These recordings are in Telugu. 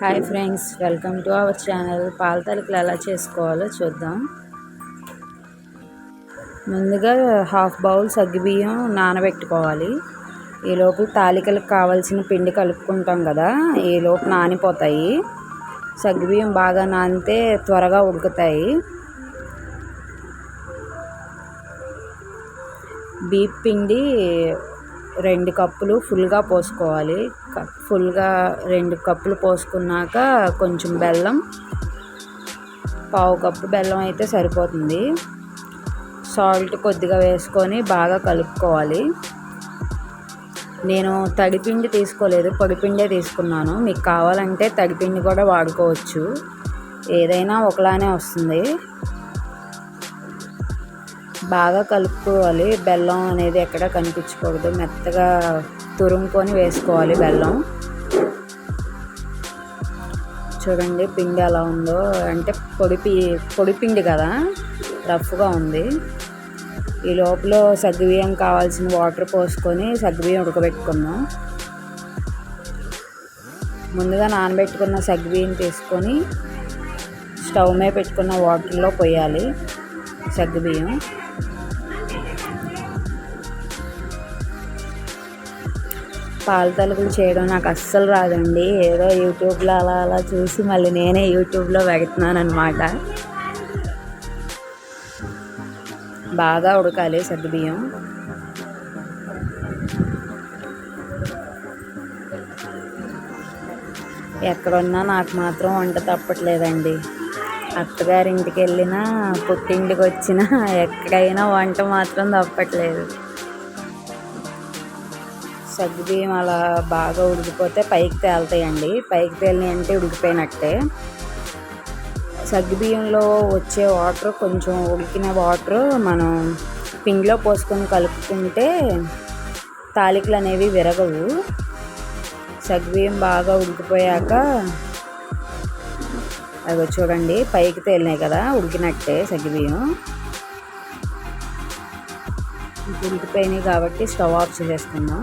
Hi friends welcome to our channel పాల తలుపులు ఎలా చేసుకోవాలో చూద్దాం. ముందుగా హాఫ్ బౌల్ సగ్గుబియ్యం నానబెట్టుకోవాలి. ఈ లోపు తాలికలకు కావాల్సిన పిండి కలుపుకుంటాం కదా ఈ లోపు నానిపోతాయి. సగ్గుబియ్యం బాగా నానితే త్వరగా ఉడుకుతాయి. బీప్ పిండి రెండు కప్పులు ఫుల్గా పోసుకోవాలి. ఫుల్గా రెండు కప్పులు పోసుకున్నాక కొంచెం బెల్లం పావు కప్పు బెల్లం అయితే సరిపోతుంది. సాల్ట్ కొద్దిగా వేసుకొని బాగా కలుపుకోవాలి. నేను తడిపిండి తీసుకోలేదు పొడిపిండే తీసుకున్నాను. మీకు కావాలంటే తడిపిండి కూడా వాడుకోవచ్చు. ఏదైనా ఒకలానే వస్తుంది. బాగా కలుపుకోవాలి. బెల్లం అనేది ఎక్కడ కనిపించకూడదు. మెత్తగా తురుముకొని వేసుకోవాలి బెల్లం. చూడండి పిండి ఎలా ఉందో. అంటే పొడి పొడి పిండి కదా. రఫ్గా ఉంది. ఈ లోపల సగ్గుబియ్యం కావాల్సిన వాటర్ పోసుకొని సగ్గుబియ్యం ఉడకబెట్టుకుందాం. ముందుగా నానబెట్టుకున్న సగ్గుబియ్యం తీసుకొని స్టవ్ మీద పెట్టుకున్న వాటర్లో పోయాలి సగ్గుబియ్యం. పాల తలుపులు చేయడం నాకు అస్సలు రాదండి. ఏదో యూట్యూబ్లో అలా అలా చూసి మళ్ళీ నేనే యూట్యూబ్లో పెడుతున్నాను అనమాట బాగా ఉడకాలి సగ్గుబియ్యం ఎక్కడున్నా నాకు మాత్రం వంట తప్పట్లేదండి. అత్తగారింటికి వెళ్ళినా పుట్టింటికి వచ్చినా ఎక్కడైనా వంట మాత్రం తప్పట్లేదు. సగ్గుబియ్యం అలా బాగా ఉడికిపోతే పైకి తేలుతాయండి. పైకి తేలినాయి అంటే ఉడికిపోయినట్టే. సగ్గుబియ్యంలో వచ్చే వాటర్ కొంచెం ఉడికిన వాటర్ మనం పిండిలో పోసుకొని కలుపుకుంటే తాలికలు అనేవి విరగవు. సగ్గుబియ్యం బాగా ఉడికిపోయాక అవి చూడండి పైకి తేలినాయి కదా ఉడికినట్టే సగ్గుబియ్యం. ఉడికిపోయినాయి కాబట్టి స్టవ్ ఆఫ్ చేసేసుకుందాం.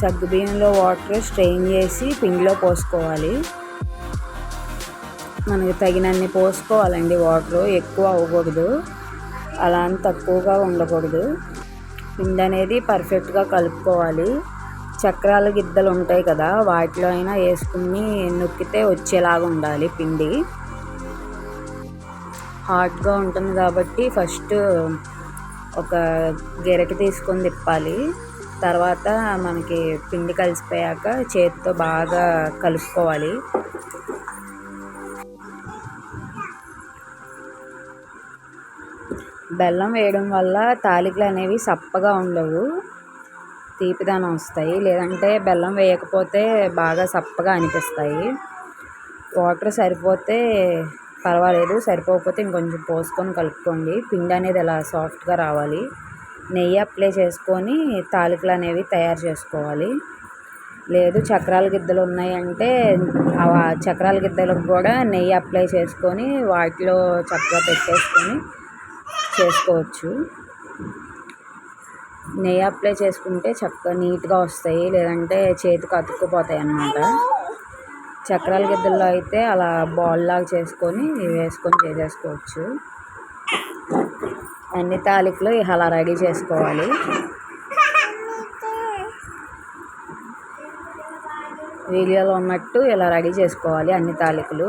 సగ్గుబియ్యంలో వాటర్ స్ట్రెయిన్ చేసి పిండిలో పోసుకోవాలి. మనకి తగినన్ని పోసుకోవాలండి వాటర్ ఎక్కువ అవ్వకూడదు. అలా అని తక్కువగా ఉండకూడదు. పిండి అనేది పర్ఫెక్ట్గా కలుపుకోవాలి. చక్రాల గిద్దలు ఉంటాయి కదా వాటిలో అయినా వేసుకుని నొక్కితే వచ్చేలాగా ఉండాలి పిండి. హాట్గా ఉంటుంది కాబట్టి ఫస్ట్ ఒక గెరకి తీసుకొని తిప్పాలి. తర్వాత మనకి పిండి కలిసిపోయాక చేతితో బాగా కలుపుకోవాలి. బెల్లం వేయడం వల్ల తాలికలు అనేవి సప్పగా ఉండవు. తీపిదనం వస్తాయి. లేదంటే బెల్లం వేయకపోతే బాగా సప్పగా అనిపిస్తాయి. వాటర్ సరిపోతే పర్వాలేదు. సరిపోకపోతే ఇంకొంచెం పోసుకొని కలుపుకోండి. పిండి అనేది ఇలా సాఫ్ట్గా రావాలి. నెయ్యి అప్లై చేసుకొని తాలికలు అనేవి తయారు చేసుకోవాలి. లేదు చక్రాల గిద్దలు ఉన్నాయంటే ఆ చక్రాల గిద్దలకు కూడా నెయ్యి అప్లై చేసుకొని వాటిలో చక్కగా పెట్టేసుకొని చేసుకోవచ్చు. నెయ్యి అప్లై చేసుకుంటే చక్కగా నీట్గా వస్తాయి లేదంటే చేతికి అతుక్కుపోతాయి అన్నమాట. చక్రాల గిద్దల్లో అయితే అలా బాల్ లాగా చేసుకొని వేసుకొని చేసేసుకోవచ్చు. అన్ని తాలికలు అలా రెడీ చేసుకోవాలి. వీడియోలో ఉన్నట్టు ఇలా రెడీ చేసుకోవాలి అన్ని తాలికలు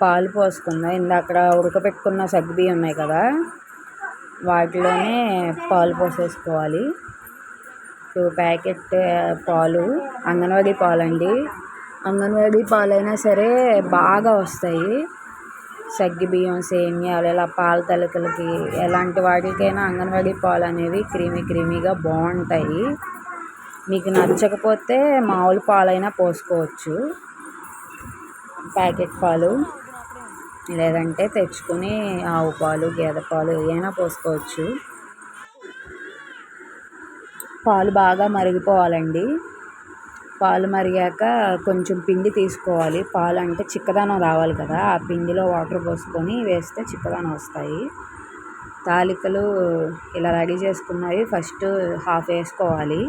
పాలు పోసుకుందాం ఇందాక ఉడకపెట్టుకున్న సగ్గుబియ్యం ఉన్నాయి కదా వాటిలోనే పాలు పోసేసుకోవాలి. టూ ప్యాకెట్ పాలు అంగన్వాడీ పాలండి. అంగన్వాడీ పాలైనా సరే బాగా వస్తాయి. సగ్గుబియ్యం సేమియాలు ఇలా పాల తలకలకి ఎలాంటి వాటికైనా అంగన్వాడీ పాలు అనేవి క్రీమీ క్రీమీగా బాగుంటాయి. మీకు నచ్చకపోతే మామూలు పాలైనా పోసుకోవచ్చు. ప్యాకెట్ పాలు లేదంటే తెచ్చుకుని ఆవు పాలు గేదె పాలు ఏమైనా పోసుకోవచ్చు. పాలు బాగా మరిగిపోవాలండి. పాలు మరిగాక కొంచెం పిండి తీసుకోవాలి. పాలు అంటే చిక్కదనం రావాలి కదా. ఆ పిండిలో వాటర్ పోసుకొని వేస్తే చిక్కదనం వస్తాయి. తాలికలు ఇలా రెడీ చేసుకున్నవి ఫస్ట్ హాఫ్ వేసుకోవాలి.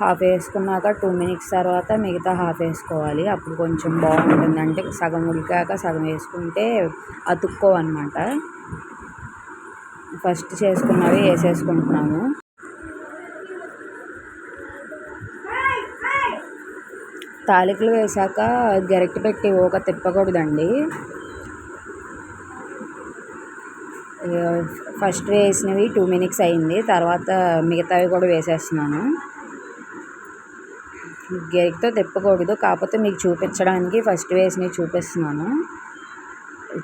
హాఫ్ వేసుకున్నాక టూ మినిట్స్ తర్వాత మిగతా హాఫ్ వేసుకోవాలి. అప్పుడు కొంచెం బాగుంటుంది. అంటే సగం ఉడికాక సగం వేసుకుంటే అతుక్కోవన్నమాట. ఫస్ట్ చేసుకున్నవి వేసేసుకుంటున్నాము. తాలికలు వేసాక గరిటె పెట్టి ఊక తిప్పకూడదండి. ఫస్ట్ వేసినవి టూ మినిట్స్ అయింది. తర్వాత మిగతావి కూడా వేసేస్తున్నాను. గరికతో తిప్పకూడదు. కాకపోతే మీకు చూపించడానికి ఫస్ట్ వేసినవి చూపిస్తున్నాను.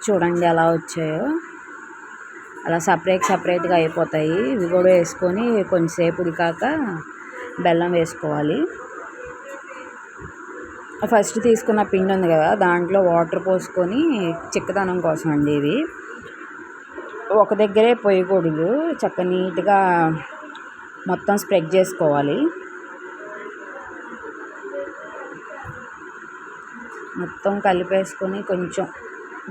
చూడండి ఎలా వచ్చాయో. అలా సపరేట్ సపరేట్గా అయిపోతాయి. ఇవి కూడా వేసుకొని కొంచెంసేపు ఉడికాక బెల్లం వేసుకోవాలి. ఫస్ట్ తీసుకున్న పిండి ఉంది కదా దాంట్లో వాటర్ పోసుకొని చిక్కదనం కోసం అండి ఇవి ఒక దగ్గరే పొయ్యకూడదు చక్క నీట్గా మొత్తం స్ప్రెడ్ చేసుకోవాలి. మొత్తం కలిపేసుకొని కొంచెం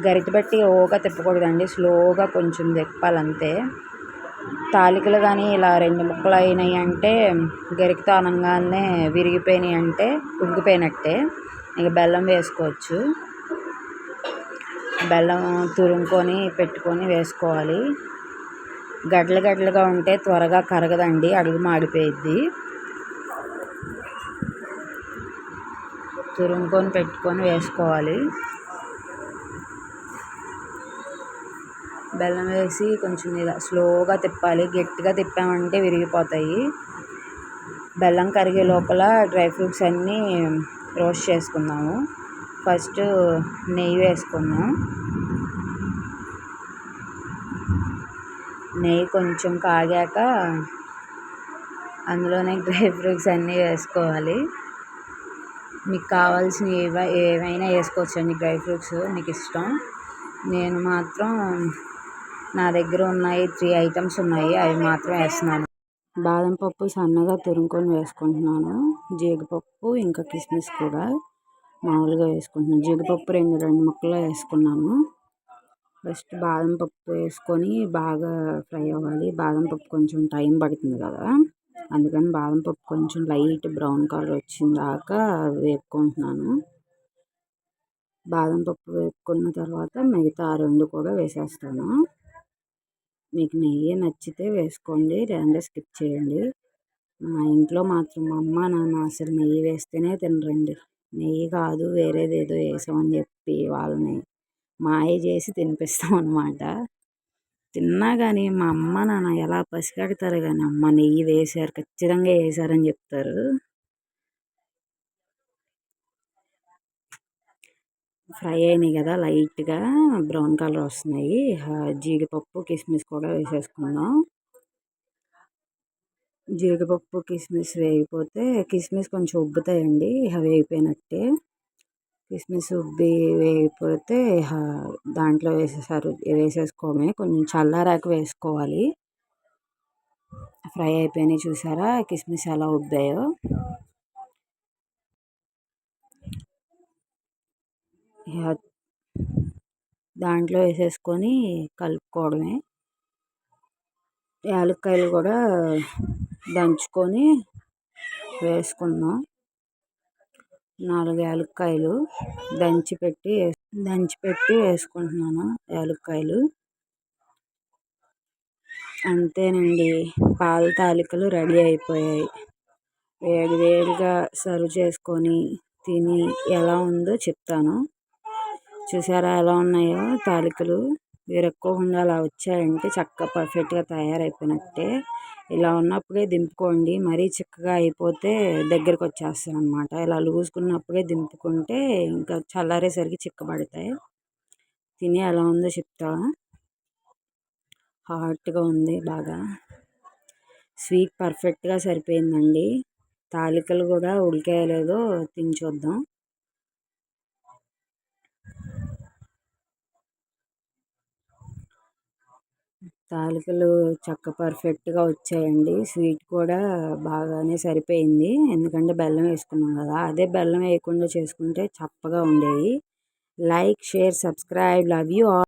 గరిటబెట్టి ఓగా తిప్పకూడదండి స్లోగా కొంచెం తిప్పాలంతే. తాలికలు కానీ ఇలా రెండు ముక్కలు అయినాయి అంటే గరికతో అనగానే విరిగిపోయినాయి అంటే ఉడికిపోయినట్టే. ఇక బెల్లం వేసుకోవచ్చు. బెల్లం తురుముకొని పెట్టుకొని వేసుకోవాలి. గడ్డలు గడ్డలుగా ఉంటే త్వరగా కరగదండి అడుగు మాడిపోయిద్ది. తురుముకొని పెట్టుకొని వేసుకోవాలి. బెల్లం వేసి కొంచెం ఇలా స్లోగా తిప్పాలి. గట్టిగా తిప్పామంటే విరిగిపోతాయి. బెల్లం కరిగే లోపల డ్రై ఫ్రూట్స్ అన్నీ రోస్ట్ చేసుకుందాము. ఫస్ట్ నెయ్యి వేసుకుందాం. నెయ్యి కొంచెం కాగాక అందులోనే డ్రై ఫ్రూట్స్ అన్నీ వేసుకోవాలి. మీకు కావాల్సినవి ఏవ ఏవైనా వేసుకోవచ్చు అండి డ్రై ఫ్రూట్స్. మీకు ఇష్టం. నేను మాత్రం నా దగ్గర ఉన్నాయి త్రీ ఐటమ్స్ ఉన్నాయి అవి మాత్రం వేస్తున్నాను. బాదం పప్పు సన్నగా తురుముకొని వేసుకుంటున్నాను. జీడిపప్పు ఇంకా కిస్మిస్ కూడా మామూలుగా వేసుకుంటున్నాను. జీడిపప్పు రెండు రెండు ముక్కలు వేసుకున్నాను. ఫస్ట్ బాదం పప్పు వేసుకొని బాగా ఫ్రై అవ్వాలి. బాదం పప్పు కొంచెం టైం పడుతుంది కదా. అందుకని బాదం పప్పు కొంచెం లైట్ బ్రౌన్ కలర్ వచ్చిన దాకా వేపుకుంటున్నాను. బాదం పప్పు వేపుకున్న తర్వాత మిగతా రెండు కూడా వేసేస్తాను. మీకు నెయ్యి నచ్చితే వేసుకోండి లేదంటే స్కిప్ చేయండి. మా ఇంట్లో మాత్రం మా అమ్మ నాన్న అసలు నెయ్యి వేస్తేనే తినరండి. నెయ్యి కాదు వేరేది ఏదో వేసామని చెప్పి వాళ్ళని మాయ చేసి తినిపిస్తాం అనమాట తిన్నా కానీ మా అమ్మ నాన్న ఎలా పసిగడతారు కానీ అమ్మ నెయ్యి వేశారు ఖచ్చితంగా వేశారని చెప్తారు. ఫ్రై అయినాయి కదా లైట్గా. బ్రౌన్ కలర్ వస్తున్నాయి. జీడిపప్పు కిస్మిస్ కూడా వేసేసుకుందాం. జీడిపప్పు కిస్మిస్ వేగిపోతే కిస్మిస్ కొంచెం ఉబ్బుతాయండి. వేగిపోయినట్టే కిస్మిస్ ఉబ్బి వేగిపోతే దాంట్లో వేసేసారు వేసేసుకోమే. కొంచెం చల్లారాక వేసుకోవాలి. ఫ్రై అయిపోయినాయి చూసారా? కిస్మిస్ ఎలా ఉబ్బాయో. దాంట్లో వేసేసుకొని కలుపుకోవడమే. యాలక్కాయలు కూడా దంచుకొని వేసుకున్నాం నాలుగు యాలక్కాయలు దంచి పెట్టి దంచి పెట్టి వేసుకుంటున్నాను యాలక్కాయలు. అంతేనండి పాల తాలికలు రెడీ అయిపోయాయి. వేడి వేడిగా సర్వ్ చేసుకొని తిని ఎలా ఉందో చెప్తాను. చూసారా ఎలా ఉన్నాయో? తాలికలు విరక్కోకుండా అలా వచ్చాయంటే చక్కగా పర్ఫెక్ట్గా తయారైపోయినట్టే. ఇలా ఉన్నప్పుడే దింపుకోండి. మరీ చిక్కగా అయిపోతే దగ్గరకు వచ్చేస్తాయి అనమాట ఇలా లూజుకున్నప్పుడే దింపుకుంటే ఇంకా చల్లారేసరికి చిక్కబడతాయి. తిని ఎలా ఉందో చెప్తా. హాట్గా ఉంది బాగా. స్వీట్ పర్ఫెక్ట్గా సరిపోయిందండి. తాలికలు కూడా ఉడికేయలేదో తిని చూద్దాం. తాలికలు చక్క పర్ఫెక్ట్గా వచ్చాయండి. స్వీట్ కూడా బాగానే సరిపోయింది. ఎందుకంటే బెల్లం వేసుకున్నాం కదా అదే బెల్లం వేయకుండా చేసుకుంటే చప్పగా ఉండేవి. Like share subscribe. Love you all.